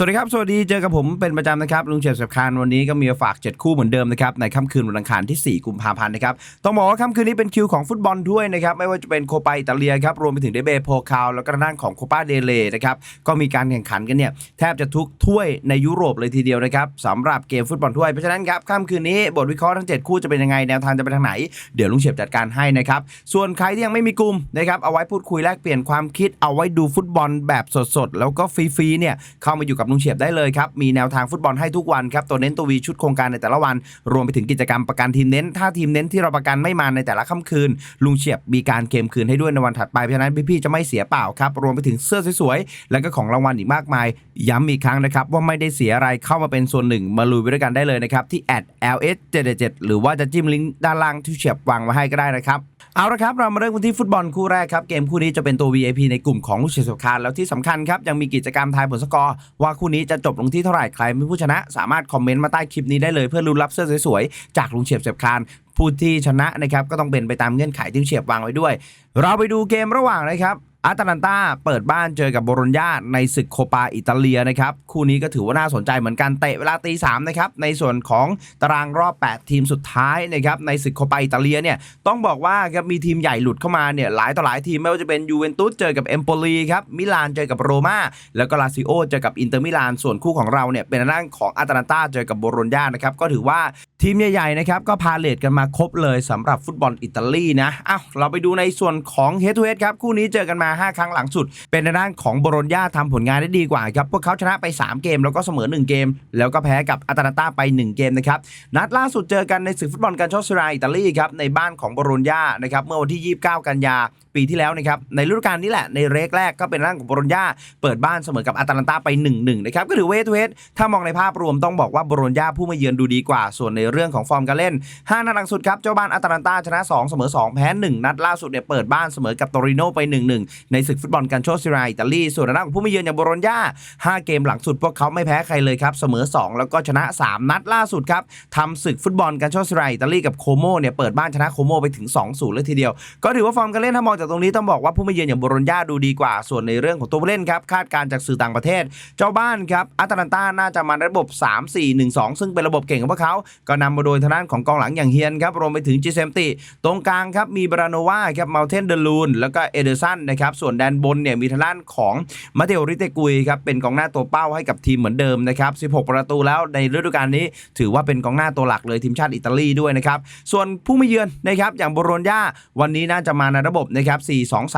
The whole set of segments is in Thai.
สวัสดีครับ สวัสดีเจอกับผมเป็นประจำนะครับลุงเฉียบสียบคานวันนี้ก็มีมาฝาก 7 คู่เหมือนเดิมนะครับในค่ำคืนวันอังคารที่ 4 กุมภาพันธ์นะครับต้องบอกว่าค่ำคืนนี้เป็นคิวของฟุตบอลด้วยนะครับไม่ว่าจะเป็นโคปาอิตาเลียครับรวมไปถึงเดเบโพคาวแล้วก็ทางด้านของโคปาเดเลนะครับก็มีการแข่งขันกันเนี่ยแทบจะทุกถ้วยในยุโรปเลยทีเดียวนะครับสำหรับเกมฟุตบอลถ้วยเพราะฉะนั้นครับค่ำคืนนี้บทวิเคราะห์ทั้ง 7 คู่จะเป็นยังไงแนวทางจะไปทางไหนเดี๋ยวลุงเฉียบจัดการให้นะครับส่วนใครที่ยังไม่มีกลุ่มนะครับเอาไว้พูดคุยแลกเปลี่ยนความคิดเอาไว้ดูฟุตบอลแบบสดๆแล้วก็ฟรีๆเนี่ยเข้ามาอยู่กับลุงเฉียบได้เลยครับ มีแนวทางฟุตบอลให้ทุกวันครับ ตัวเน้นตัววีชุดโครงการในแต่ละวัน รวมไปถึงกิจกรรมประกันทีมเน้น ถ้าทีมเน้นที่เราประกันไม่มาในแต่ละค่ำคืน ลุงเฉียบมีการเกมคืนให้ด้วยในวันถัดไปเพราะฉะนั้นพี่ๆจะไม่เสียเปล่าครับ รวมไปถึงเสื้อสวยๆ แล้วก็ของรางวัลอีกมากมาย ย้ำอีกครั้งนะครับว่าไม่ได้เสียอะไรเข้ามาเป็นส่วนหนึ่งมาลุยไปด้วยกันได้เลยนะครับที่ ls 777 หรือว่าจะจิ้มลิงก์ด้านล่างที่เฉียบวางไว้ให้ก็ได้นะครับเอาละครับ เรามาเริ่มกันที่ฟุตบอลคู่แรกครับ เกมคู่นี้จะเป็นตัว VIP ในกลุ่มของลูกเชียร์สุขานแล้วที่สำคัญครับ ยังมีกิจกรรมทายผลสกอร์ ว่าคู่นี้จะจบลงที่เท่าไหร่ ใครเป็นผู้ชนะ สามารถคอมเมนต์มาใต้คลิปนี้ได้เลยเพื่อรุ้นรับเสื้อสวยๆ จากลุงเฉียบเสียบคานผู้ที่ชนะนะครับก็ต้องเป็นไปตามเงื่อนไขที่เฉียบวางไว้ด้วย เราไปดูเกมระหว่างนะครับ อาตาลันตาเปิดบ้านเจอกับโบโรญญาในศึกโคปาอิตาเลียนะครับ คู่นี้ก็ถือว่าน่าสนใจเหมือนกันเตะเวลาตีสามนะครับในส่วนของตารางรอบ 8 ทีมสุดท้ายนะครับในศึกโคปาอิตาเลียเนี่ยต้องบอกว่าครับมีทีมใหญ่หลุดเข้ามาเนี่ยหลายต่อหลายทีมไม่ว่าจะเป็นยูเวนตุสเจอกับเอมโปลีครับมิลานเจอกับโรม่าแล้วก็ลาซิโอเจอกับอินเตอร์มิลานส่วนคู่ของเราเนี่ยเป็นทางของอาตาลันตาเจอกับโบโรญญานะครับก็ถือว่าทีมใหญ่ๆนะครับก็พาเลทกันมาครบเลยสำหรับฟุตบอลอิตาลีนะอ้าวเราไปดูในส่วนของเฮดทูเฮดครับคู่นี้เจอกันมาา 5 ครั้งหลังสุด เป็นในด้านของโบรอนญาทำผลงานได้ดีกว่าครับ พวกเขาชนะไป 3 เกม แล้วก็เสมอ 1 เกม แล้วก็แพ้กับอัตาลันตาไป 1 เกมนะครับ นัดล่าสุดเจอกันในศึกฟุตบอลการโชสราอิตาลีครับในบ้านของโบรอนญานะครับเมื่อวันที่ 29 กันยา ปีที่แล้วนะครับในฤดูกาลนี้แหละในเรกแรกก็เป็นร่างของโบโรญญาเปิดบ้านเสมอกับอาตาลันตาไป1-1นะครับก็ถือเวทเวทถ้ามองในภาพรวมต้องบอกว่าโบโรญญาผู้มาเยือนดูดีกว่า ส่วนในเรื่องของฟอร์มการเล่น 5 นัดหลังสุดครับเจ้าบ้านอาตาลันตาชนะ 2 เสมอ 2 แพ้ 1 นัดล่าสุดเนี่ยเปิดบ้านเสมอกับโตริโนไป 1-1 ในศึกฟุตบอลกันโชซิราอิตาลีส่วนทางด้านของผู้มาเยือนอย่างโบโรญญา5 เกมหลังสุดพวกเขาไม่แพ้ใครเลยครับเสมอ 2 แล้วก็ชนะ 3 นัดล่าสุดครับทำศึกฟุตบอลกันโชซิราอิตาลีกับโคโมเนี่ยเปิดบ้านชนะโคโมไปถึง2-0เลยทีเดียว ก็ถือว่าฟอร์มการเล่นถ้ามองจากตรงนี้ต้องบอกว่าผู้มาเยือนอย่างโบโรญญาดูดีกว่า ส่วนในเรื่องของตัวผู้เล่นครับ คาดการจากสื่อต่างประเทศ เจ้าบ้านครับอาตาลันตาน่าจะมาในระบบ 3-4-1-2 ซึ่งเป็นระบบเก่งของพวกเขา ก็นำมาโดยทางด้านของกองหลังอย่างเฮียนครับรวมไปถึงจิเซมติ ตรงกลางครับมีบราโนวาครับมาเทนเดลูนแล้วก็เอเดอร์สันนะครับส่วนแดนบนเนี่ยมีทางด้านของมาเตโอริเตกุยครับเป็นกองหน้าตัวเป้าให้กับทีมเหมือนเดิมนะครับ 16 ประตูแล้วในฤดูกาลนี้ ถือว่าเป็นกองหน้าตัวหลักเลยทีมชาติอิตาลีด้วยนะครับส่วนผู้มาเยือนนะครับอย่างโบโรญญาวันนี้น่าจะมาในระบบนะครับ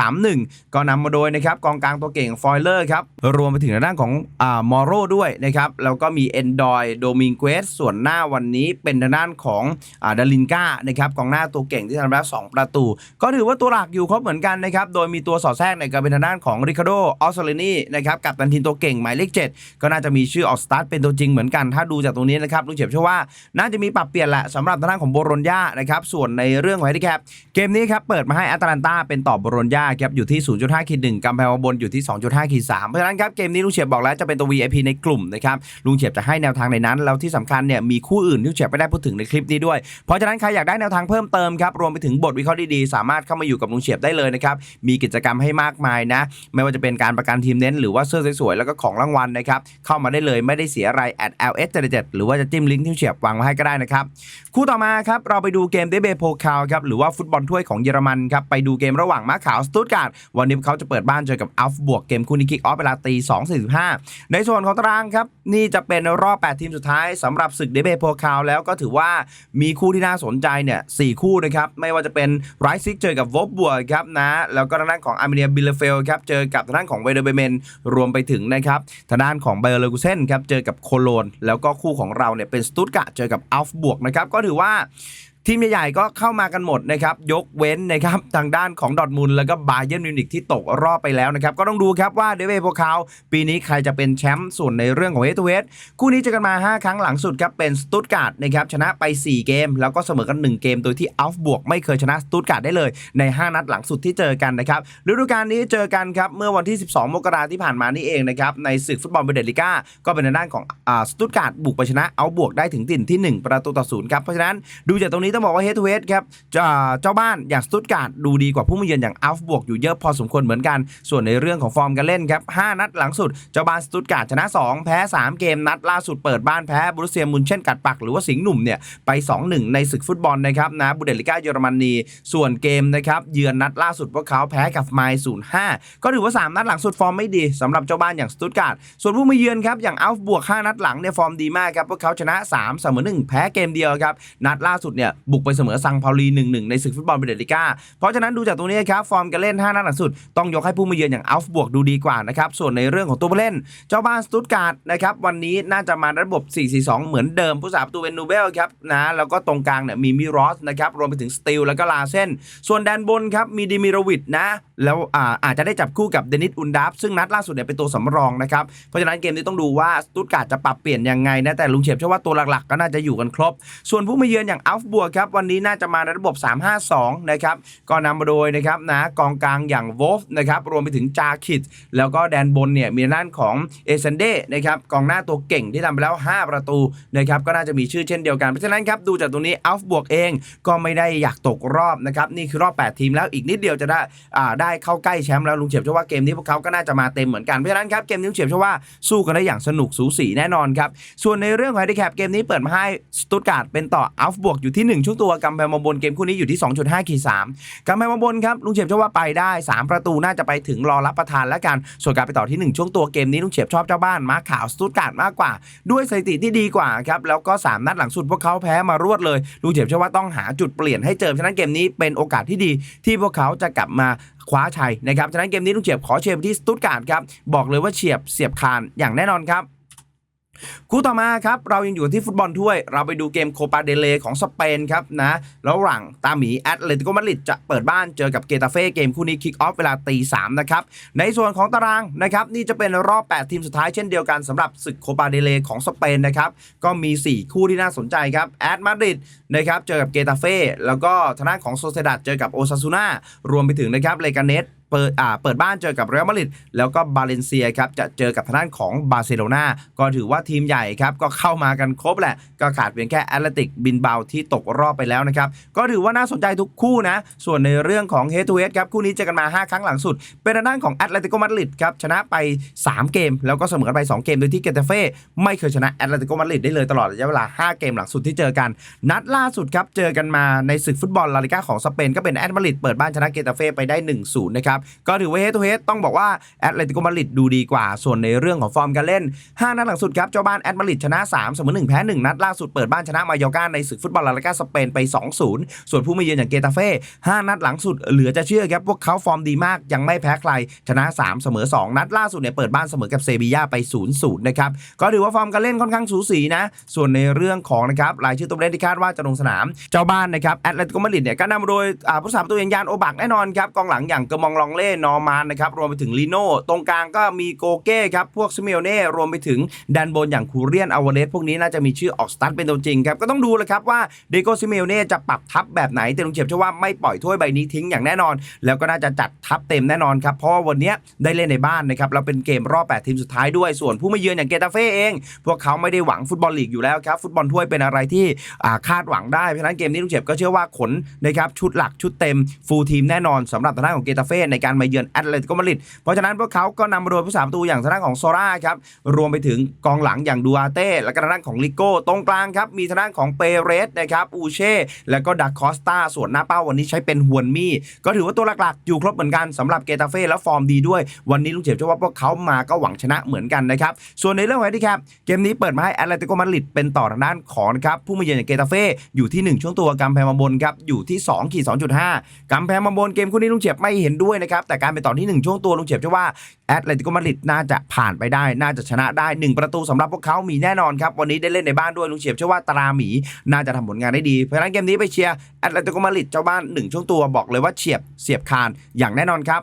4-2-3-1 ก็นำมาโดยนะครับกองกลางตัวเก่งฟอยเลอร์ครับรวมไปถึงด้านของอ่ามอโรด้วยนะครับแล้วก็มีเอนดอยโดมิงเกสส่วนหน้าวันนี้เป็นทางด้านของอ่าดาลินกานะครับกองหน้าตัวเก่งที่ทำได้สองประตู ก็ถือว่าตัวหลักอยู่ครบเหมือนกันนะครับโดยมีตัวสอดแทรกในการเป็นทางด้านของริคาโดออสเซเลนีนะครับกับตันทีมตัวเก่งหมายเลข7ก็น่าจะมีชื่อออกสตาร์ทเป็นตัวจริงเหมือนกัน ถ้าดูจากตรงนี้นะครับลุงเฉียบเชื่อว่าน่าจะมีปรับเปลี่ยนแหละสำหรับทางด้านของโบโรญญานะครับส่วนในเรื่องของแฮนดิแคปเกมนี้ครับเปิดมาให้อาตาลันตาเป็นต่อบโรญญาครับอยู่ที่ 0.5ขีด1กำแพงบนอยู่ที่ 2.5ขีด3เพราะฉะนั้นครับเกมนี้ลุงเฉียบบอกแล้วจะเป็นตัว VIP ในกลุ่มนะครับลุงเฉียบจะให้แนวทางในนั้น แล้วที่สำคัญเนี่ยมีคู่อื่นที่ลุงเฉียบไม่ได้พูดถึงในคลิปนี้ด้วย เพราะฉะนั้นใครอยากได้แนวทางเพิ่มเติมครับรวมไปถึงบทวิเคราะห์ดีๆสามารถเข้ามาอยู่กับลุงเฉียบได้เลยนะครับมีกิจกรรมให้มากมายนะไม่ว่าจะเป็นการประกันทีมเน้น หรือว่าเสื้อสวยๆแล้วก็ของรางวัลนะครับเข้ามาได้เลยไม่ได้เสียอะไร at ls 7หรือว่าจะจิ้มลิงก์ที่เฉียบวางไว้ให้ก็ได้นะครับคู่ต่อมาครับเราไปดูเกมเดเบโพคาวครับหรือว่าฟุตบอลถ้วยของเยอรมันครับไปดูเกมระหว่างม้าขาวสตุตการ์ดวันนี้เขาจะเปิดบ้านเจอกับอัลฟบวกเกมคู่นี้คิกออฟเวลาตี2.45 ในส่วนของตารางครับ นี่จะเป็นรอบ 8 ทีมสุดท้ายสำหรับศึกเดเบโพคาวแล้วก็ถือว่ามีคู่ที่น่าสนใจเนี่ยสคู่นะครับ ไม่ว่าจะเป็นไรซิกเจอกับวอบบวกครับนะ แล้วก็ทางด้านของอาร์เมเนียบิลเลเฟลครับเจอกับทางด้านของเวเดอร์เบเมนรวมไปถึงนะครับทางด้านของเบอร์เลกุเซนครับเจอกับโคโลนแล้วก็คู่ของเราเนี่ยเป็นสตุตการ์ดเจอกับอัลฟบวกนะครับก็ถือว่า ทีมใหญ่ๆก็เข้ามากันหมดนะครับ ยกเว้นนะครับทางด้านของดอทมุนด์แล้วก็บาเยิร์นมิวนิกที่ตกรอบไปแล้วนะครับ ก็ต้องดูครับว่าเดวเวโพคาวปีนี้ใครจะเป็นแชมป์ส่วนในเรื่องของเฮตเวสคู่นี้เจอกันมา 5 ครั้งหลังสุดครับเป็นสตุตการ์ดนะครับชนะไป 4 เกม แล้วก็เสมอกัน 1 เกม โดยที่อัฟบวกไม่เคยชนะสตุตการ์ดได้เลยใน 5 นัดหลังสุดที่เจอกันนะครับฤดูกาลนี้เจอกันครับเมื่อวันที่ 12 มกราที่ผ่านมานี่เองนะครับในศึกฟุตบอลเบเดลิก้าก็เป็นในด้านของอสตุตการ์ดบุกไปชนะเอาบวกได้ถึงติ่นที่ 1 ประตูต่อศูนย์ครับเพราะฉะนั้นดูจากตรงนี้นี้ต้องบอกว่าเฮดทูเฮดครับเจ้าเจ้าบ้านอย่างสตุตการ์ดดูดีกว่าผู้มาเยือนอย่างอัลฟ์บวกอยู่เยอะพอสมควรเหมือนกัน ส่วนในเรื่องของฟอร์มการเล่นครับ5นัดหลังสุด เจ้าบ้านสตุตการ์ดชนะ 2 แพ้ 3 เกมนัดล่าสุดเปิดบ้านแพ้บรุเซียมุนเช่นกัดปัก หรือว่าสิงห์หนุ่มเนี่ยไป 2-1 ในศึกฟุตบอลนะครับนะบุเดลิก้าเยอรมนีส่วนเกมนะครับเยือนนัดล่าสุดพวกเขาแพ้กับไมล์05ก็ถือว่า 3 นัดหลังสุดฟอร์มไม่ดีสำหรับเจ้าบ้านอย่างสตุตการ์ดส่วนผู้มาเยือนครับอย่างอัลฟ์บวก 5 นัดหลังเนี่ยฟอร์มดีมากครับพวกเขาชนะ3เสมอ1แพ้เกมเดียวครับนัดล่าสุดเนี่ย บุกไปเสมอซังพาวลี1-1 ในศึกฟุตบอลบุเดลิก้า เพราะฉะนั้นดูจากตรงนี้ครับ ฟอร์มการเล่น 5 นัดหลังสุด ต้องยกให้ผู้มาเยือนอย่างอัลฟ์บวกดูดีกว่านะครับ ส่วนในเรื่องของตัวผู้เล่น เจ้าบ้านสตุตการ์ดนะครับ วันนี้น่าจะมาระบบ 4-4-2 เหมือนเดิม ผู้สาประตูเป็นนูเบลครับนะ แล้วก็ตรงกลางเนี่ยมีมิรอสนะครับ รวมไปถึงสติลแล้วก็ลาเซนส่วนแดนบนครับมีดิมิโรวิดนะ แล้วอาอาจจะได้จับคู่กับเดนิสอุนดับซึ่งนัดล่าสุดเนี่ยเป็นตัวสำรองนะครับ เพราะฉะนั้นเกมนี้ต้องดูว่าสตุตการ์ดจะปรับเปลี่ยนยังไงนะแต่ลุงเฉียบเชื่อว่าตัวหลักๆ ก็น่าจะอยู่กันครบ ส่วนผู้มาเยือนอย่างอัลฟ์บัวครับวันนี้น่าจะมาในระบบ 3-5-2 นะครับก็นำมาโดยนะครับนะกองกลางอย่างโวฟนะครับรวมไปถึงจาคิดแล้วก็แดนบนเนี่ยมีด้านของเอเซนเดนะครับกองหน้าตัวเก่งที่ทำไปแล้ว 5 ประตูนะครับก็น่าจะมีชื่อเช่นเดียวกัน เพราะฉะนั้นครับดูจากตรงนี้อัลฟ์บวกเองก็ไม่ได้อยากตกรอบนะครับนี่คือรอบ 8 ทีมแล้วอีกนิดเดียวจะได้อ่าได้เข้าใกล้แชมป์แล้วลุงเฉียบเชื่อว่าเกมนี้พวกเขาก็น่าจะมาเต็มเหมือนกันเพราะฉะนั้นครับเกมนี้ลุงเฉียบเชื่อว่าสู้กันได้อย่างสนุกสูสีแน่นอนครับส่วนในเรื่องของไฮดิแคปเกมนี้เปิดมาให้สตุตการ์ดเป็นต่ออัลฟ์บวกอยู่ที่1ช่วงตัวกำแพงมาบนเกมคู่นี้อยู่ที่ 2.5ขีด3กำแพงมาบนครับลุงเฉียบเชื่อว่าไปได้ 3 ประตูน่าจะไปถึงรอรับประทานแล้วกันส่วนการไปต่อที่ 1 ช่วงตัวเกมนี้ลุงเฉียบชอบเจ้าบ้านมาข่าวสตุตการ์ดมากกว่า ด้วยสถิติที่ดีกว่าครับแล้วก็ 3 นัดหลังสุดพวกเขาแพ้มารวดเลยลุงเฉียบเชื่อว่าต้องหาจุดเปลี่ยนให้เจอฉะนั้นเกมนี้เป็นโอกาสที่ดี ที่พวกเขาจะกลับมาคว้าชัยนะครับฉะนั้นเกมนี้ลุงเฉียบขอเชียร์ไปที่สตุตการ์ดครับบอกเลยว่าเฉียบเสียบคานอย่างแน่นอนครับ คู่ต่อมาครับเรายังอยู่ที่ฟุตบอลถ้วย เราไปดูเกมโคปาเดเลของสเปนครับนะระหว่างตาหมีแอตเลติโกมาดริดจะเปิดบ้านเจอกับเกตาเฟ่เกมคู่นี้คิกออฟเวลาตีสามนะครับในส่วนของตารางนะครับนี่จะเป็นรอบ 8 ทีมสุดท้ายเช่นเดียวกันสำหรับศึกโคปาเดเลของสเปนนะครับก็มี 4 คู่ที่น่าสนใจครับแอตมาดริดนะครับเจอกับเกตาเฟ่แล้วก็ทางด้านของโซเซดัดเจอกับโอซาซูน่ารวมไปถึงนะครับเลกาเนส เปิดอ่าเปิดบ้านเจอกับเรอัลมาดริดแล้วก็บาเลนเซียครับจะเจอกับทางด้านของบาร์เซโลนาก็ถือว่าทีมใหญ่ครับก็เข้ามากันครบแหละ ก็ขาดเพียงแค่แอตเลติกบินเบาที่ตกรอบไปแล้วนะครับ ก็ถือว่าน่าสนใจทุกคู่นะ ส่วนในเรื่องของเฮด o ูเฮดครับคู่นี้เจอกันมา 5 ครั้งหลังสุด เป็นทางด้านของแอตเลติโกมาดริดครับชนะไป 3 เกม แล้วก็เสมอกันไป 2 เกมโดยที่เกตาเฟ่ไม่เคยชนะแอตเลติโกมาดริดได้เลยตลอดระยะเวลา 5 เกมหลังสุดที่เจอกัน นัดล่าสุดครับเจอกันมาในศึกฟุตบอลลาลิก้าของสเปนก็เป็นแอตมาดริดเปิดบ้านชนะเกตาเฟ่ไปได้1-0นะครับก็ถือว่าเฮด o ูเฮดต้องบอกว่าแอตเลติโกมาดริดดูดีกว่า ส่วนในเรื่องของฟอร์มการเล่น 5 นัดหลังสุดครับ เจ้าบ้านแอตมาดริดชนะ 3 เสมอ1แพ้ 1 นัดล่าสุดเปิดบ้านชนะมายอร์กาในศึกฟุตบอลลาลิก้าสเปนไป 2-0 ส่วนผู้มาเยือนอย่างเกตาเฟ่5นัดหลังสุดเหลือจะเชื่อครับพวกเขาฟอร์มดีมากยังไม่แพ้ใครชนะ 3 เสมอ 2 นัดล่าสุดเนี่ยเปิดบ้านเสมอกับเซบียาไป 0-0 นะครับก็ถือว่าฟอร์มการเล่นค่อนข้างสูสีนะ ส่วนในเรื่องของนะครับรายชื่อตัวเล่นที่คาดว่าจะลงสนามเจ้าบ้านนะครับแอตเลติโกมาดริดเนี่ยก็นำโดยผู้สาประตูองยานโอบักแน่นอนครับกองหลังอย่างเกอมองลององเล่ นอร์มานนะครับ รวมไปถึงลีโน่ ตรงกลางก็มีโกเก้ครับ พวกซิเมโอเน่ รวมไปถึงแดนบนอย่างคูเรียนอาวาเลสพวกนี้น่าจะมีชื่อออกสตาร์ทเป็นตัวจริงครับ ก็ต้องดูและครับว่าเดโกซเมโอเน่จะปรับทัพแบบไหน แต่ลุงเฉียบเชื่อว่าไม่ปล่อยถ้วยใบนี้ทิ้งอย่างแน่นอน แล้วก็น่าจะจัดทัพเต็มแน่นอนครับ เพราะวันนี้ได้เล่นในบ้านนะครับเราเป็นเกมรอบ 8 ทีมสุดท้ายด้วย ส่วนผู้มาเยือนอย่างเกตาเฟ่เอง พวกเขาไม่ได้หวังฟุตบอลลีกอยู่แล้วครับ ฟุตบอลถ้วยเป็นอะไรที่คาดหวังได้ เพราะฉะนั้นเกมนี้ลุงเฉียบก็เชื่อว่าขนนะครับชุดหลักชุดเต็มฟูลทีมแน่นอนสำหรับทางด้านของเกตาเฟ่ในการมาเยือนแอตเลติโกมาดริดเพราะฉะนั้นพวกเขาก็นำมาโดยผู้สาประตูอย่างทางด้านของโซราครับรวมไปถึงกองหลังอย่างดูอาเต้และก็ทางด้านของลิโก้ตรงกลางครับมีทางด้านของเปเรสนะครับอูเช่แล้วก็ดาคอสตาส่วนหน้าเป้าวันนี้ใช้เป็นฮวนมี่ก็ถือว่าตัวหลักๆ อยู่ครบเหมือนกันสำหรับเกตาเฟ่แล้วฟอร์มดีด้วย วันนี้ลุงเฉียบเชื่อว่าพวกเขามาก็หวังชนะเหมือนกันนะครับส่วนในเรื่องของไฮดิแคปเกมนี้เปิดมาให้แอตเลติโกมาดริดเป็นต่อทางด้านของนะครับผู้มาเยือนอย่างเกตาเฟ่อยู่ที่ 1 ช่วงตัวกำแพงมาบนครับอยู่ที่2ขีด2.5กำแพงมาบนเกมคู่นี้ลุงเฉียบไม่เห็นด้วยนะครับ แต่การไปต่อที่ 1 ช่วงตัวลุงเฉียบเชื่อว่าแอตเลติโกมาดริดน่าจะผ่านไปได้ น่าจะชนะได้ 1 ประตูสำหรับพวกเขามีแน่นอนครับ วันนี้ได้เล่นในบ้านด้วยลุงเฉียบเชื่อว่าตราหมี น่าจะทำผลงานได้ดี เพราะฉะนั้นเกมนี้ไปเชียร์แอตเลติโกมาดริดเจ้าบ้าน 1 ช่วงตัวบอกเลยว่าเฉียบเสียบคานอย่างแน่นอนครับ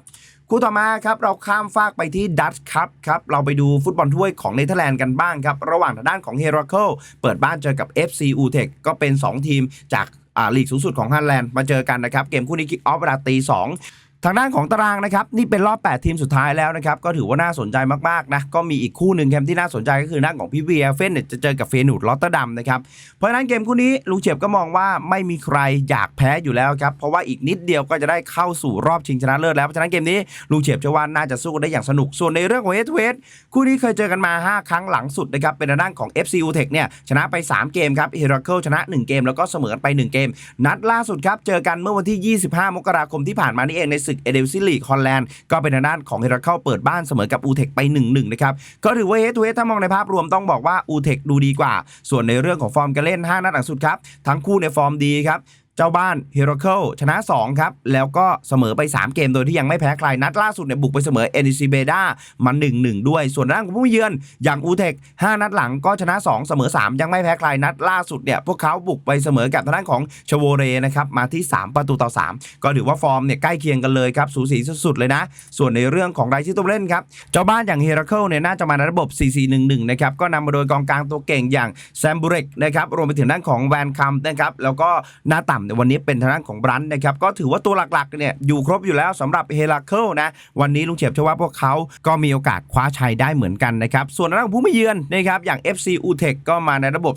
คู่ต่อมาครับเราข้ามฟากไปที่ดัตช์ครับครับเราไปดูฟุตบอลถ้วยของเนเธอร์แลนด์กันบ้างครับ ระหว่างทางด้านของเฮราเคิลเปิดบ้านเจอกับ FC u t e c ก็เป็น 2 ทีมจากอ่าลีกสูงสุดของฮันแลนด์มาเจอกันนะครับ เกมคู่นี้คิกออฟเวลาตี2 ทางด้านของตารางนะครับนี่เป็นรอบ 8 ทีมสุดท้ายแล้วนะครับก็ถือว่าน่าสนใจมากๆนะก็มีอีกคู่หนึ่งแคมที่น่าสนใจก็คือด้าของพี่เวียเฟนเนี่ยจะเจอกับเฟนูดลอตเตอร์ดัมนะครับเพราะฉะนั้นเกมคู่นี้ลุงเฉียบก็มองว่าไม่มีใครอยากแพ้อยู่แล้วครับเพราะว่าอีกนิดเดียวก็จะได้เข้าสู่รอบชิงชนะเลิศแล้วเพราะฉะนั้นเกมนี้ลุงเฉียบเชื่อว่าน่าจะสู้กันได้อย่างสนุกส่วนในเรื่องของเอสเวสคู่นี้เคยเจอกันมา 5 ครั้งหลังสุดนะครับเป็นทางด้านของ FC u t e c h เนี่ยชนะไป 3 เกมครับเฮราเคิลชนะ 1 เกมแล้วก็เสมอกันไป 1 เกม นัดล่าสุดครับเจอกันเมื่อวันที่ 25 มกราคมที่ผ่านมานี่เองในศึกเอเดลซิลีคอนแลนด์ก็เป็นทางด้านของเฮราเคิลเปิดบ้านเสมอกับอูเทคไป 1-1 นะครับ ก็ถือว่าเฮทูเฮถ้ามองในภาพรวมต้องบอกว่าอูเทคดูดีกว่า ส่วนในเรื่องของฟอร์มการเล่น 5 นัดหลังสุดครับ ทั้งคู่ในฟอร์มดีครับ เจ้าบ้านเฮโรเคิลชนะ 2 ครับ แล้วก็เสมอไป 3 เกมโดยที่ยังไม่แพ้ใคร นัดล่าสุดเนี่ยบุกไปเสมอเอนิซิเบดามัน1-1 ด้วย ส่วนด้านของผู้เยือนอย่างอูเทค5นัดหลังก็ชนะ 2 เสมอ 3 ยังไม่แพ้ใครนัดล่าสุดเนี่ยพวกเขาบุกไปเสมอกับทางด้านของชโวเรนะครับมาที่ 3 ประตูต่อ 3 ก็ถือว่าฟอร์มเนี่ยใกล้เคียงกันเลยครับสูสีสุดๆเลยนะ ส่วนในเรื่องของรายชื่อตัวเล่นครับเจ้าบ้านอย่างเฮรเคิลเนี่ยน่าจะมาในระบบ 4-4-1-1 นะครับก็นำมาโดยกองกลางตัวเก่งอย่างแซมบูเรกนะครับรวมไปถึงด้านของแวนคัมนะครับแล้วก็หน้าต่ำวันนี้เป็นทางด้านของบรันนะครับก็ถือว่าตัวหลักๆเนี่ยอยู่ครบอยู่แล้วสำหรับเฮราเคิลนะวันนี้ลุงเฉียบเชื่อว่าพวกเขาก็มีโอกาสคว้าชัยได้เหมือนกันนะครับส่วนทางด้านของผู้มาเยือนนะครับอย่าง FC u t e c ก็มาในระบบ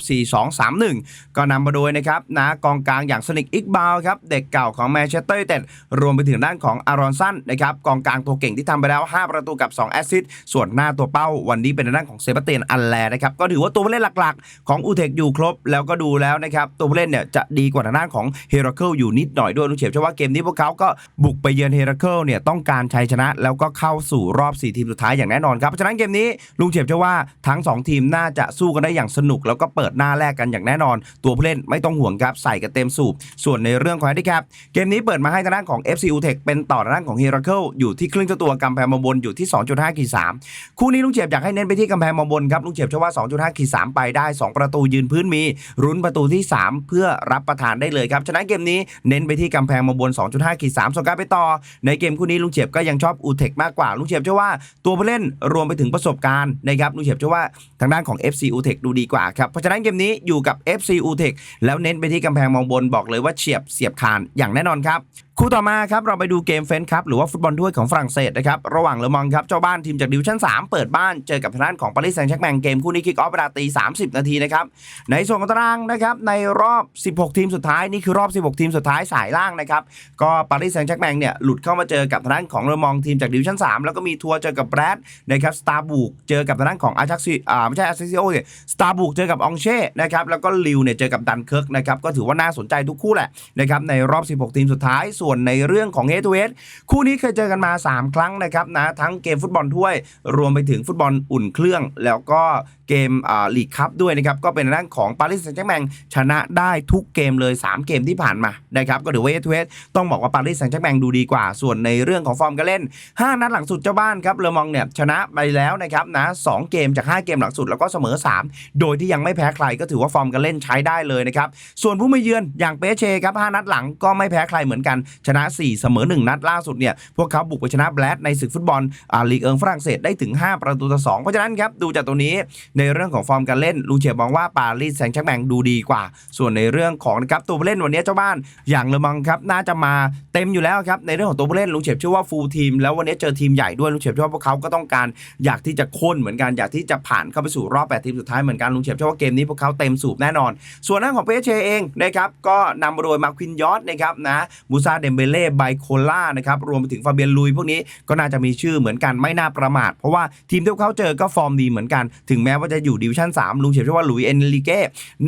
4-2-3-1 ก็นำมาโดยนะครับนะกองกลางอย่างสนิกอิกบาลครับเด็กเก่าของแมนเชสเตอร์ยูไนเต็ดรวมไปถึงด้านของอารอนสันนะครับกองกลางตัวเก่งที่ทำไปแล้ว 5 ประตูกับ 2 แอสซิสต์ส่วนหน้าตัวเป้าวันนี้เป็นด้านของเซบาสเตียนอัลแลนะครับก็ถือว่าตัวผู้เล่นหลักๆ ของอูเทคอยู่ครบแล้วก็ดูแล้วนะครับตัวผู้เล่นเนี่ยจะดีกว่าทางด้านของเฮราเคิลอยู่นิดหน่อยด้วยลุงเฉียบเชื่อว่าเกมนี้พวกเขาก็บุกไปเยือนเฮราเคิลเนี่ยต้องการชัยชนะ แล้วก็เข้าสู่รอบ 4 ทีมสุดท้ายอย่างแน่นอนครับเพราะฉะนั้นเกมนี้ลุงเฉียบเชื่อว่าทั้ง 2 ทีมน่าจะสู้กันได้อย่างสนุก แล้วก็เปิดหน้าแรกกันอย่างแน่นอน ตัวผู้เล่นไม่ต้องห่วงครับใส่กันเต็มสูบ ส่วนในเรื่องของแฮนดิแคปเกมนี้เปิดมาให้ทางด้านของ FC u t e c h เป็นต่อทางด้านของเฮราเคิลอยู่ที่ครึ่งเจ้าตัวกำแพงมาบนอยู่ที่ 2.5ขีด3คู่นี้ลุงเฉียบอยากให้เน้นไปที่กำแพงมาบนครับลุงเฉียบเชื่อว่า 2.5ขีด3ไปได้ 2 ประตูยืนพื้นมีรุ้นประตูที่ 3 เพื่อรับประทานได้เลยครับฉะนั้นเกมนี้เน้นไปที่กำแพงมาบน 2.5ขีด3ส่วนการไปต่อ ในเกมคู่นี้ลุงเฉียบก็ยังชอบอูเทคมากกว่าลุงเฉียบเชื่อว่าตัวผู้เล่นรวมไปถึงประสบการณ์นะครับลุงเฉียบเชื่อว่าทางด้านของ FC u t e c h ดูดีกว่าครับเพราะฉะนั้นเกมนี้อยู่กับ FC u t e c h แล้วเน้นไปที่กำแพงมองบนบอกเลยว่าเฉียบเสียบคานอย่างแน่นอนครับคู่ต่อมาครับเราไปดูเกมเฟนครับหรือว่าฟุตบอลถ้วยของฝรั่งเศสนะครับระหว่างเลอมองครับเจ้าบ้านทีมจากดิวชั่น 3 เปิดบ้านเจอกับทางด้านของปารีสแซงต์แชร์กแมงเกมคู่นี้คิกออฟเวลาตี30 นาทีนะครับในส่วนของตารางนะครับในรอบ 16 ทีมสุดท้ายนี่คือรอบ 16 ทีมสุดท้ายสายล่างนะครับก็ปารีสแซงต์แชร์กแมงเนี่ยหลุดเข้ามาเจอกับทางด้านของเลอมองทีมจากดิวชั่น 3 แล้วก็มีทัวร์เจอกับแบรดนะครับสตาร์บุกเจอกับทางด้านของอาชักซีอ่าไม่ใช่อาชักซิโอเนี่ยสตาร์บุกเจอกับองเช่นะครับแล้วก็ลิวเนี่ยเจอกับดันเคิร์กนะครับก็ถือว่าน่าสนใจทุกคู่แหละนะครับในรอบ 16 ทีมสุดท้ายส่วนในเรื่องของเฮดทูเฮดคู่นี้เคยเจอกันมา 3 ครั้งนะครับนะทั้งเกมฟุตบอลถ้วย รวมไปถึงฟุตบอลอุ่นเครื่อง แล้วก็เกมอ่าลีกคัพด้วยนะครับก็เป็นด้านของปารีสแซงต์แชร์แมงชนะได้ทุกเกมเลย 3 เกมที่ผ่านมานะครับก็ถือว่าเฮดทูเฮดต้องบอกว่าปารีสแซงต์แชร์แมงดูดีกว่า ส่วนในเรื่องของฟอร์มการเล่น 5 นัดหลังสุดเจ้าบ้านครับเลอมองเนี่ยชนะไปแล้วนะครับนะสองเกมจาก 5 เกมหลังสุดแล้วก็เสมอ 3 โดยที่ยังไม่แพ้ใครก็ถือว่าฟอร์มการเล่นใช้ได้เลยนะครับส่วนผู้มาเยือนอย่างเปเชครับ5นัดหลังก็ไม่แพ้ใครเหมือนกันชนะ 4 เสมอ 1 นัดล่าสุดเนี่ยพวกเขาบุกไปชนะแบลดในศึกฟุตบอลอาลีเอิงฝรั่งเศสได้ถึง 5 ประตูต่อ2เพราะฉะนั้นครับดูจากตัวนี้ในเรื่องของฟอร์มการเล่นลูเชียบมองว่าปารีสแซงต์แชร์แมงดูดีกว่า ส่วนในเรื่องของนะครับตัวผู้เล่นวันนี้เจ้าบ้านอย่างเลอมังครับน่าจะมาเต็มอยู่แล้วครับในเรื่องของตัวผู้เล่นลุงเฉียบเชื่อว่าฟูลทีมแล้ววันนี้เจอทีมใหญ่ด้วยลุงเฉียบเชื่อว่าพวกเขาก็ต้องการอยากที่จะค้นเหมือนกันอยากที่จะผ่านเข้าไปสู่รอบแปดทีมสุดท้ายเหมือนกันลุงเฉียบเชื่อว่าเกมนี้พวกเขาเต็มสูบแน่นอน ส่วนด้านของเปเชเองนะครับก็นำมาโดยมาควินยอสนะครับนะมูซาเดมเบเล่ไบโคล่านะครับรวมไปถึงฟาเบียนลุยพวกนี้ก็น่าจะมีชื่อเหมือนกันไม่น่าประมาท เพราะว่าทีมที่พวกเขาเจอก็ฟอร์มดีเหมือนกัน ถึงแม้ว่าจะอยู่ดิวิชั่น3ลุงเฉียบเชื่อว่าลุยเอนริเก้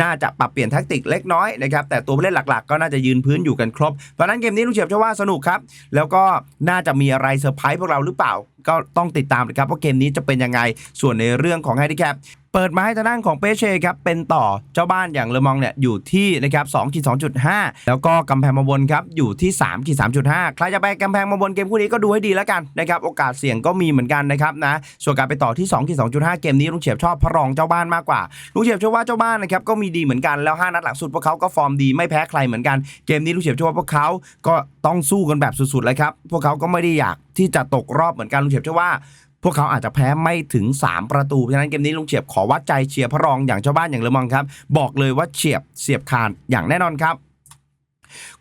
น่าจะปรับเปลี่ยนแทคติกเล็กน้อยนะครับแต่ตัวผู้เล่นหลักๆ ก็น่าจะยืนพื้นอยู่กันครบ เพราะนั้นเกมนี้ลูกเฉียบเชื่อว่าสนุกครับ แล้วก็น่าจะมีอะไรเซอร์ไพรส์พวกเราหรือเปล่า ก็ต้องติดตามนะครับว่าเกมนี้จะเป็นยังไง ส่วนในเรื่องของแฮดิแคปเปิดมาให้ทางด้านของเปเช่ครับเป็นต่อเจ้าบ้านอย่างเลมองเนี่ยอยู่ที่นะครับ2ขีด2.5 แล้วก็กำแพงมาบนครับอยู่ที่3ขีด3.5 ใครจะไปกำแพงมาบนเกมคู่นี้ก็ดูให้ดีแล้วกันนะครับโอกาสเสี่ยงก็มีเหมือนกันนะครับนะส่วนการไปต่อที่2ขีด2.5 เกมนี้ลุงเฉียบชอบพระรองเจ้าบ้านมากกว่าลุงเฉียบเชื่อว่าเจ้าบ้านนะครับก็มีดีเหมือนกันแล้ว 5 นัดหลังสุดพวกเขาก็ฟอร์มดีไม่แพ้ใครเหมือนกันเกมนี้ลุงเฉียบเชื่อว่าพวกเขาก็ต้องสู้กันแบบสุดๆเลยครับพวกเขาก็ไม่ได้อยากที่จะตกรอบเหมือนกันลุงเฉียบเชื่อว่า พวกเขาอาจจะแพ้ไม่ถึง 3 ประตูเพราะฉะนั้นเกมนี้ลุงเฉียบขอวัดใจเชียร์พระรองอย่างชาวบ้านอย่างเลอมองครับ บอกเลยว่าเฉียบเสียบคานอย่างแน่นอนครับ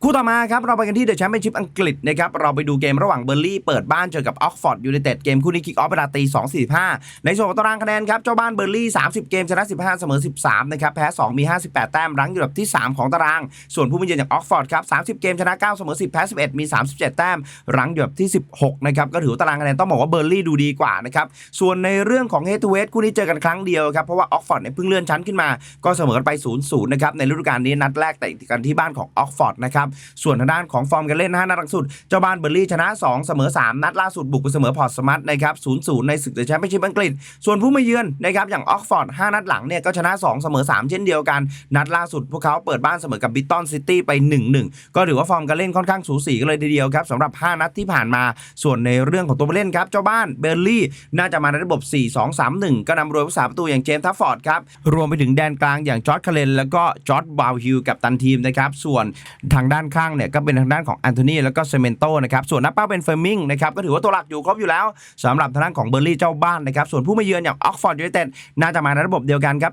คู่ต่อมาครับเราไปกันที่เดอะแชมเปี้ยนชิพอังกฤษนะครับเราไปดูเกมระหว่างเบอร์ลี่เปิดบ้านเจอกับออกฟอร์ดยูไนเต็ดเกมคู่นี้คิกออฟเวลาตี2 45 ในส่วนของตารางคะแนนครับเจ้าบ้านเบอร์ลี่ 30 เกมชนะ 15 เสมอ 13 นะครับแพ้ 2 มี 58 แต้มรั้งอยู่อันดับที่ 3 ของตาราง ส่วนผู้มาเยือนอย่างออกฟอร์ดครับ30 เกมชนะ 9 เสมอ 10 แพ้ 11 มี 37 แต้มรั้งอยู่อันดับที่ 16 นะครับก็ถือตารางคะแนนต้องบอกว่าเบอร์ลี่ดูดีกว่านะครับส่วนในเรื่องของเฮดทูเฮดคู่นี้เจอกันครั้งเดียวครับเพราะว่าออกฟอร์ดเนี่ยเพิ่งเลื่อนชั้นขึ้นมา ก็เสมอกันไป 0-0 นะครับในฤดูกาลนี้นัดแรกแต่กันที่บ้านของออกฟอร์ดนะครับ ส่วนทางด้านของฟอร์มการเล่น5นัดลังสุด เจ้าบ้านเบอร์ลี่ชนะ 2 เสมอ 3 นัดล่าสุดบุกไปเสมอพอร์ตสมัตนะครับ0-0ในศึกเดอะแชมเปี้ยนชิพอังกฤษ ส่วนผู้มาเยือนนะครับอย่างออกฟอร์ด5นัดหลังเนี่ยก็ชนะ 2 เสมอ 3 เช่นเดียวกัน นัดล่าสุดพวกเขาเปิดบ้านเสมอกับบิตตันซิตี้ไป 1-1 ก็ถือว่าฟอร์มการเล่นค่อนข้างสูสีกันเลยทีเดียวครับสำหรับ 5 นัดที่ผ่านมา ส่วนในเรื่องของตัวผู้เล่นครับเจ้าบ้านเบอร์ลี่น่าจะมาในระบบ 4-2-3-1 ก็นำรวยผู้สาประตูอย่างเจมส์ทัฟฟอร์ดครับรวมไปถึงแดนกลางอย่างจอร์ดคาเลนแล้วก็จอร์ดบาวฮิลกับตันทีมนะครับส่วนทางด้านข้างเนี่ยก็เป็นทางด้านของแอนโทนีแล้วก็เซเมนโตนะครับส่วนนักเป้าเป็นเฟอร์มิงนะครับก็ถือว่าตัวหลักอยู่ครบอยู่แล้วสำหรับทางด้านของเบอร์ลี่เจ้าบ้านนะครับส่วนผู้มาเยือนอย่างออกฟอร์ดยูไนเต็ดน่าจะมาในระบบเดียวกันครับ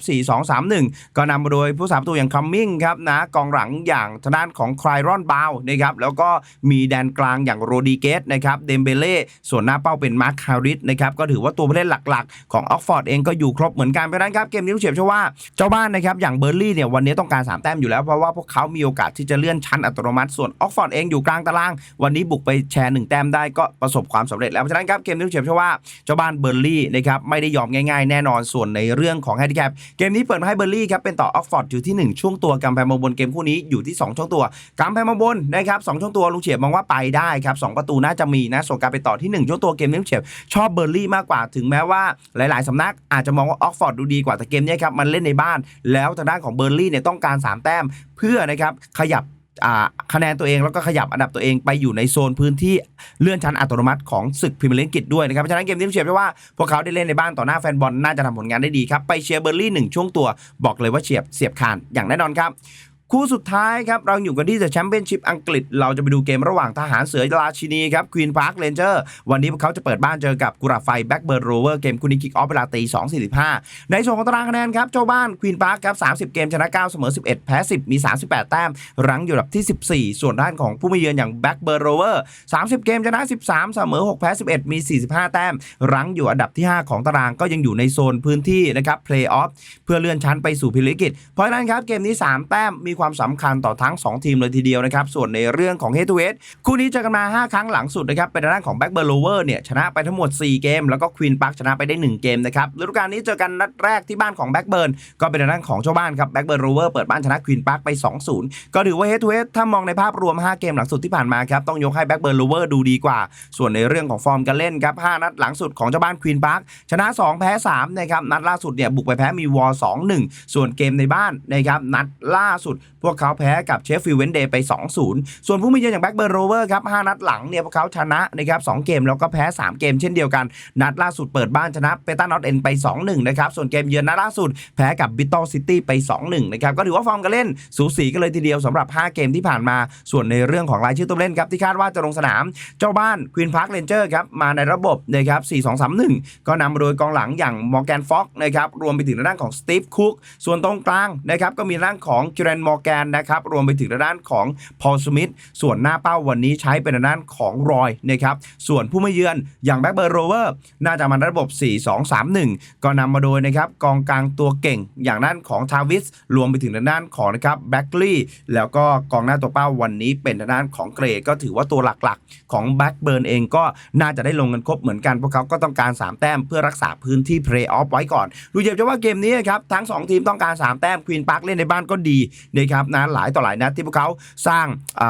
4-2-3-1 ก็นำมาโดยผู้สาประตูอย่างคัมมิงครับนะกองหลังอย่างทางด้านของไคลรอนบาวนะครับแล้วก็มีแดนกลางอย่างโรดิเกสนะครับเดมเบเล่ส่วนหน้าเป้าเป็นมาร์คคาริสนะครับก็ถือว่าตัวผู้เล่นหลักๆ ของออกฟอร์ดเองก็อยู่ครบเหมือนกันเพราะฉะนั้นครับเกมนี้ลูกเฉียบเชื่อว่าเจ้าบ้านนะครับอย่างเบอร์ลี่เนี่ยวันนี้ต้องการ3แต้มอยู่แล้วเพราะว่าพวกเขามีโอกาสที่จะเลื่อนชั้นอัตโนมัติ ส่วนออกฟอร์ดเองอยู่กลางตาราง วันนี้บุกไปแชร์ 1 แต้มได้ก็ประสบความสำเร็จแล้ว เพราะฉะนั้นครับเกมนี้เฉียบชื่อว่าเจ้าบ้านเบอร์ลี่นะครับไม่ได้ยอมง่ายๆ แน่นอนส่วนในเรื่องของแฮนดิแคปเกมนี้เปิดมาให้เบอร์ลี่ครับเป็นต่อออกฟอร์ดอยู่ที่ 1 ช่วงตัวกำแพงมาบนเกมคู่นี้อยู่ที่ 2 ช่วงตัวกำแพงมาบนนะครับสองช่วงตัวลุงเฉียบมองว่าไปได้ครับสองประตูน่าจะมีนะส่วนการไปต่อที่ 1 ช่วงตัวเกมนี้ลุงเฉียบชอบเบอร์ลี่มากกว่าถึงแม้ว่าหลาย ๆสำนักอาจจะมองว่าออกฟอร์ดดูดีกว่าแต่เกมนี้ครับมันเล่นในบ้าน แล้วทางด้านของเบอร์ลี่เนี่ยต้องการ 3 แต้มเพื่อนะครับขยับอ่า คะแนนตัวเองแล้วก็ขยับอันดับตัวเองไปอยู่ในโซนพื้นที่เลื่อนชั้นอัตโนมัติของศึกพรีเมียร์ลีกอังกฤษด้วยนะครับเพราะฉะนั้นเกมนี้ผมเชื่อว่าพวกเขาได้เล่นในบ้านต่อหน้าแฟนบอลน่าจะทำผลงานได้ดีครับไปเชียร์เบอร์ลี่หนึ่งช่วงตัวบอกเลยว่าเฉียบเสียบคานอย่างแน่นอนครับ คู่สุดท้ายครับ เราอยู่กันที่ The Championship อังกฤษ เราจะไปดูเกมระหว่างทหารเสือราชินีครับ Queen Park Ranger วันนี้พวกเขาจะเปิดบ้านเจอกับกุราไฟแบ็กเบิร์ดโรเวอร์เกมคู่นี้คิกออฟเวลาตี2.45ในส่วนของตารางคะแนนครับเจ้าบ้าน Queen Park ครับ30เกมชนะ9เสมอ11แพ้10มี38แปดแต้มรั้งอยู่อันดับที่14ส่วนด้านของผู้มาเยือนอย่างแบ็กเบิร์ดโรเวอร์30เกมชนะ13เสมอ6แพ้11มี45แต้มรั้งอยู่อันดับที่5ของตารางก็ยังอยู่ในโซนพื้นที่นะครับเพลย์ออฟเพื่อเลื่อนชั้นไปสู่พรีเมียร์ลีกเพราะฉะนั้นครับเกมนี้ 3 แต้มมีความสำคัญต่อทั้ง 2 ทีมเลยทีเดียวนะครับ ส่วนในเรื่องของ Head to Head คู่นี้เจอกันมา 5 ครั้งหลังสุดนะครับ เป็นด้านของ b บ็กเบอร์โลเวอร์เนี่ยชนะไปทั้งหมด 4 เกม แล้วก็ควีน p าร์คชนะไปได้ 1 เกมนะครับฤดูกาลนี้เจอกันนัดแรกที่บ้านของแบ็กเบิร์นก็เป็นด้านของเจ้าบ้านครับแบ็กเบิร์นโรเวอร์เปิดบ้านชนะควีน p าร์คไป2-0ก็ถือว่า Head to Head ถ้ามองในภาพรวม 5 เกมหลังสุดที่ผ่านมาครับต้องยกให้แบ็กเบิร์นโรเวอร์ดูดีกว่า ส่วนในเรื่องของฟอร์มการเล่นครับ5นัดหลังสุดของเจ้าบ้านควีน p าร์คชนะ 2 แพ้3นะครับนัดล่าสุดเนี่ยบุกไปแพ้มีวอร์2-1 ส่วนเกมในบ้านนะครับนัดล่าสุดพวกเขาแพ้กับเชฟฟิลด์เวนเดย์ไป 2-0 ส่วนผู้มีเยือนอย่างแบ็กเบิร์นโรเวอร์ครับ 5 นัดหลังเนี่ยพวกเขาชนะนะครับ2เกมแล้วก็แพ้ 3 เกมเช่นเดียวกัน นัดล่าสุดเปิดบ้านชนะเปต้านอตเอ็นไป 2-1 นะครับ ส่วนเกมเยือนนัดล่าสุดแพ้กับบิทตตอซิตี้ไป 2-1 นะครับ ก็ถือว่าฟอร์มการเล่นสูสีกันเลยทีเดียวสำหรับ 5 เกมที่ผ่านมา ส่วนในเรื่องของรายชื่อตัวเล่นครับที่คาดว่าจะลงสนามเจ้าบ้านควีนพาร์คเรนเจอร์ครับมาในระบบนะครับ4-2-3-1 ก็นำมาโดยกองหลังอย่างมอร์แกนฟ็อกนะครับรวมไปถึงด้านของสตีฟคุกส่วนตรงกลางนะครับก็มีด้านของเจรนมอรแกนนะครับรวมไปถึงด้านของพอลสมิธส่วนหน้าเป้าวันนี้ใช้เป็นด้านของรอยนะครับส่วนผู้มาเยือนอย่างแบ็กเบิร์โรเวอร์น่าจะมาระบบ 4-2-3-1 ก็นำมาโดยนะครับกองกลางตัวเก่งอย่างด้านของทาวิสรวมไปถึงด้านของนะครับแบ็กลีย์แล้วก็กองหน้าตัวเป้าวันนี้เป็นด้านของเกรก็ถือว่าตัวหลักๆ ของแบ็กเบิร์นเองก็น่าจะได้ลงกันครบเหมือนกันพวกเขาก็ต้องการ 3 แต้มเพื่อรักษาพื้นที่เพลย์ออฟไว้ก่อน ดูเหยียบจะว่าเกมนี้ครับทั้ง 2 ทีมต้องการ 3 แต้มควีนพาร์คเล่นในบ้านก็ดีนะครับนะหลายต่อหลายนัดที่พวกเขาสร้าง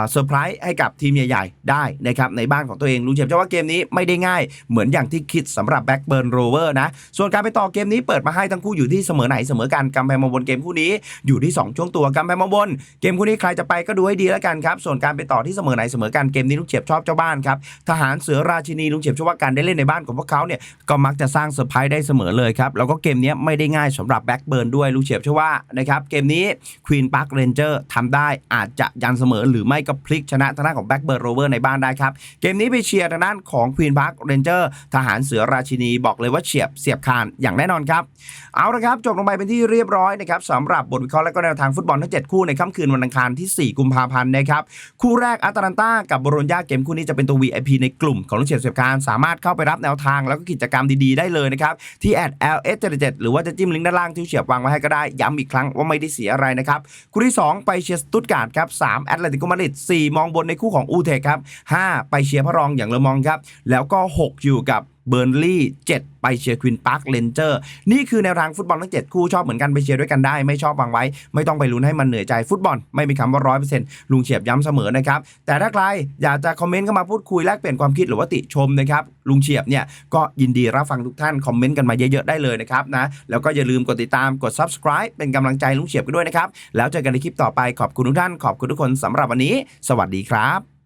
เซอร์ไพรส์ให้กับทีมใหญ่ๆได้นะครับในบ้านของตัวเองลุงเฉียบจะว่าเกมนี้ไม่ได้ง่ายเหมือนอย่างที่คิดสำหรับแบ็กเบิร์นโรเวอร์นะส่วนการไปต่อเกมนี้เปิดมาให้ทั้งคู่อยู่ที่เสมอไหนเสมอกันกำแพงมาบนเกมคู่นี้อยู่ที่ 2 ช่วงตัวกำแพงมาบนเกมคู่นี้ใครจะไปก็ดูให้ดีแล้วกันครับส่วนการไปต่อที่เสมอไหนเสมอกันเกมนี้ลุงเฉียบชอบเจ้าบ้านครับทหารเสือราชินีลุงเฉียบเชื่อว่าการได้เล่นในบ้านของพวกเขาเนี่ยก็มักจะสร้างเซอร์ไพรส์ได้เสมอเลยครับแล้วก็เกมนี้ไม่ได้ง่ายสำหรับแบ็กเบิร์นด้วยลุงเฉียบเชื่อว่านะครับเกมนี้ควีนพาร์คเรเรนเจอร์ทำได้อาจจะยันเสมอหรือไม่ก็พลิกชนะทางด้านของแบ็กเบิร์ดโรเวอร์ในบ้านได้ครับ เกมนี้ไปเชียร์ทางด้านของควีนพาร์คเรนเจอร์ทหารเสือราชินีบอกเลยว่าเฉียบเสียบคานอย่างแน่นอนครับ เอาละครับ จบลงไปเป็นที่เรียบร้อยนะครับสำหรับบทวิเคราะห์และก็แนวทางฟุตบอลทั้ง 7 คู่ในค่ำคืนวันอังคารที่ 4 กุมภาพันธ์นะครับคู่แรกอัตแลนตากับบโรญญาเกมคู่นี้จะเป็นตัว VIP ในกลุ่มของลูกเฉียบเสียบคานสามารถเข้าไปรับแนวทางแล้วก็กิจกรรมดีๆได้เลยนะครับที่ @ls77 หรือว่าจะจิ้มลิงก์ด้านล่างที่เฉียบวางไว้ให้ก็ได้ย้ำอีกครั้งว่าไม่ได้เสียอะไรนะครับคู่ที่2 ไปเชียร์สตุตการ์ดครับ3แอตเลติโกมาดริด4มองบนในคู่ของอูเทคครับ5ไปเชียร์พระรองอย่างเลอมองครับแล้วก็ 6 อยู่กับ เบอร์นลี่7ไปเชียร์ควินพาร์คเลนเจอร์นี่คือแนวทางฟุตบอลทั้ง 7 คู่ชอบเหมือนกันไปเชียร์ด้วยกันได้ ไม่ชอบวางไว้ ไม่ต้องไปลุ้นให้มันเหนื่อยใจฟุตบอลไม่มีคำว่าร้อยเปอร์เซ็นต์ลุงเฉียบย้ำเสมอนะครับแต่ถ้าใครอยากจะคอมเมนต์เข้ามาพูดคุยแลกเปลี่ยนความคิดหรือว่าติชมนะครับลุงเฉียบเนี่ยก็ยินดีรับฟังทุกท่านคอมเมนต์กันมาเยอะๆได้เลยนะครับนะแล้วก็อย่าลืมกดติดตามกด subscribe เป็นกำลังใจลุงเฉียบกันด้วยนะครับแล้วเจอกันในคลิปต่อไปขอบคุณทุกท่านขอบคุณทุกคนสำหรับวันนี้ สวัสดีครับ